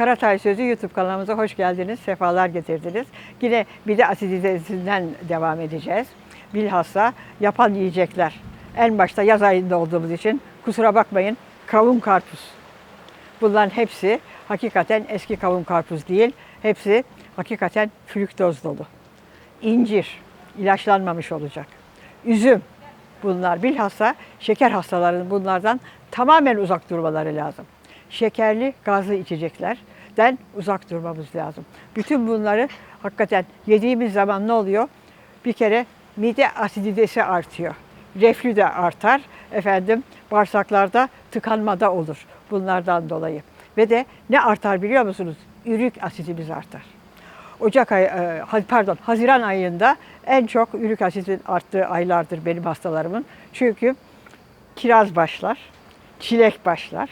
Karatay Sözü YouTube kanalımıza hoş geldiniz, sefalar getirdiniz. Yine bir de asiditesinden devam edeceğiz. Bilhassa yapan yiyecekler. En başta yaz ayında olduğumuz için kusura bakmayın kavun karpuz. Bunların hepsi hakikaten eski kavun karpuz değil. Hepsi hakikaten fruktoz dolu. İncir ilaçlanmamış olacak. Üzüm bunlar bilhassa şeker hastalarının bunlardan tamamen uzak durmaları lazım. Şekerli gazlı içeceklerden uzak durmamız lazım. Bütün bunları hakikaten yediğimiz zaman ne oluyor? Bir kere mide asiditesi artıyor. Reflü de artar. Efendim bağırsaklarda tıkanma da olur bunlardan dolayı. Ve de ne artar biliyor musunuz? Ürik asidimiz artar. Ocak ayı, e, pardon Haziran ayında en çok ürik asitin arttığı aylardır benim hastalarımın. Çünkü kiraz başlar, çilek başlar,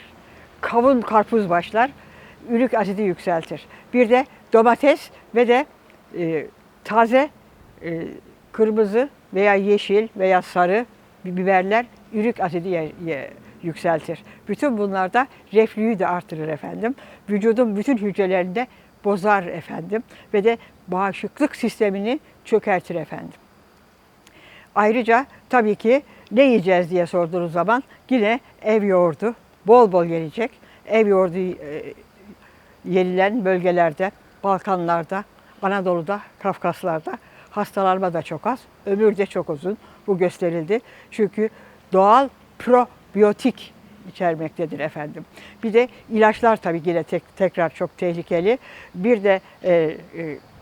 kavun karpuz başlar, ürik asidi yükseltir. Bir de domates ve de e, taze e, kırmızı veya yeşil veya sarı bi- biberler ürik asidi ye- ye- yükseltir. Bütün bunlar da reflüyü de artırır efendim. Vücudun bütün hücrelerinde bozar efendim ve de bağışıklık sistemini çökertir efendim. Ayrıca tabii ki ne yiyeceğiz diye sorduğunuz zaman yine ev yoğurdu bol bol yenecek. Ev yoğurdu e, yenilen bölgelerde, Balkanlarda, Anadolu'da, Kafkaslar'da hastalanma da çok az, ömür de çok uzun. Bu gösterildi. Çünkü doğal probiyotik içermektedir efendim. Bir de ilaçlar tabii yine tek, tekrar çok tehlikeli. Bir de e, e,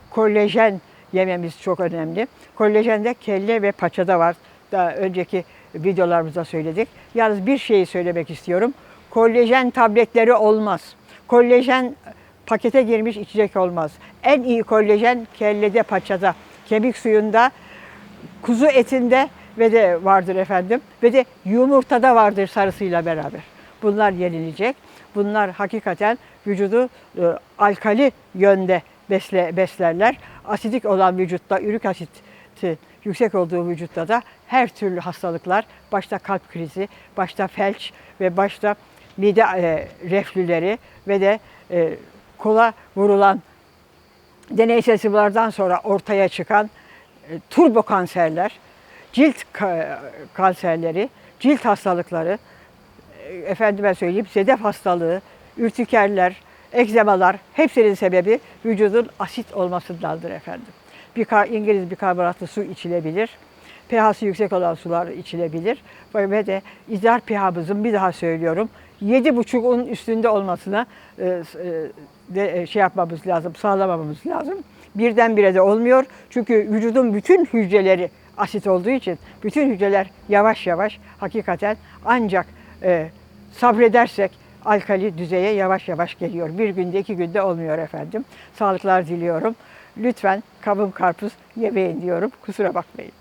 kolajen yememiz çok önemli. Kolajen de kelle ve paçada var. Daha önceki videolarımızda söyledik. Yalnız bir şeyi söylemek istiyorum. Kolajen tabletleri olmaz. Kolajen pakete girmiş içecek olmaz. En iyi kolajen kellede, paçada, kemik suyunda, kuzu etinde ve de vardır efendim. Ve de yumurtada vardır sarısıyla beraber. Bunlar yenilecek. Bunlar hakikaten vücudu e, alkali yönde besle, beslerler. Asidik olan vücutta, ürik asiti yüksek olduğu vücutta da her türlü hastalıklar, başta kalp krizi, başta felç ve başta mide e, reflüleri ve de e, kola vurulan deneysel sıvılardan sonra ortaya çıkan e, turbo kanserler, cilt ka- kanserleri, cilt hastalıkları, e, efendime söyleyeyim sedef hastalığı, ürtikerler, egzemalar hepsinin sebebi vücudun asit olmasındandır efendim. Bir İngiliz bikarbonatlı su içilebilir. pH'si yüksek olan sular içilebilir. Ve de idrar pH'ımızın bir daha söylüyorum 7,5'un üstünde olmasına e, e, de e, şey yapmamız lazım, sağlamamamız lazım. Birdenbire de olmuyor. Çünkü vücudun bütün hücreleri asit olduğu için bütün hücreler yavaş yavaş hakikaten ancak e, sabredersek alkali düzeye yavaş yavaş geliyor. Bir günde iki günde olmuyor efendim. Sağlıklar diliyorum. Lütfen kavun karpuz yemeyin diyorum. Kusura bakmayın.